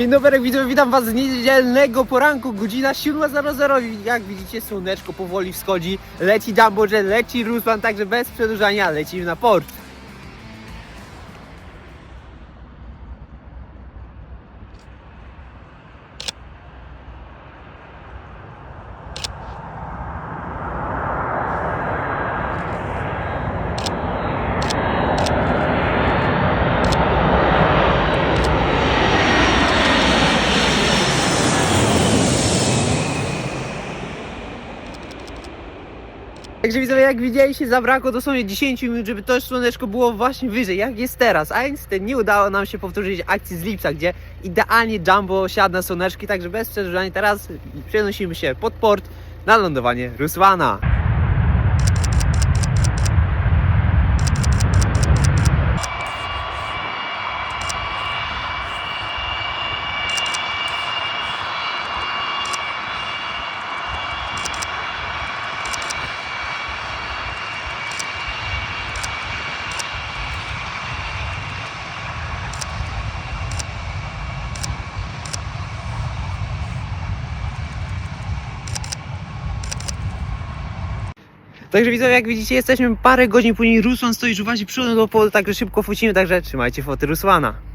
Dzień dobry, widzowie, witam was z niedzielnego poranku, godzina 7.00 Jak widzicie, słoneczko powoli wschodzi, leci Jumbo Jet, leci Ruslan, także bez przedłużania lecimy na port. Także widzowie, jak widzieliście, zabrakło dosłownie 10 minut, żeby to słoneczko było właśnie wyżej, jak jest teraz. A niestety nie udało nam się powtórzyć akcji z Lipsa, gdzie idealnie Jumbo siadł na słoneczki, także bez przedłużania teraz przenosimy się pod port na lądowanie Rusłana. Także widzowie, jak widzicie, jesteśmy parę godzin później, Rusłan stoi już właśnie przodem do polu, także szybko focimy, także trzymajcie foty Rusłana.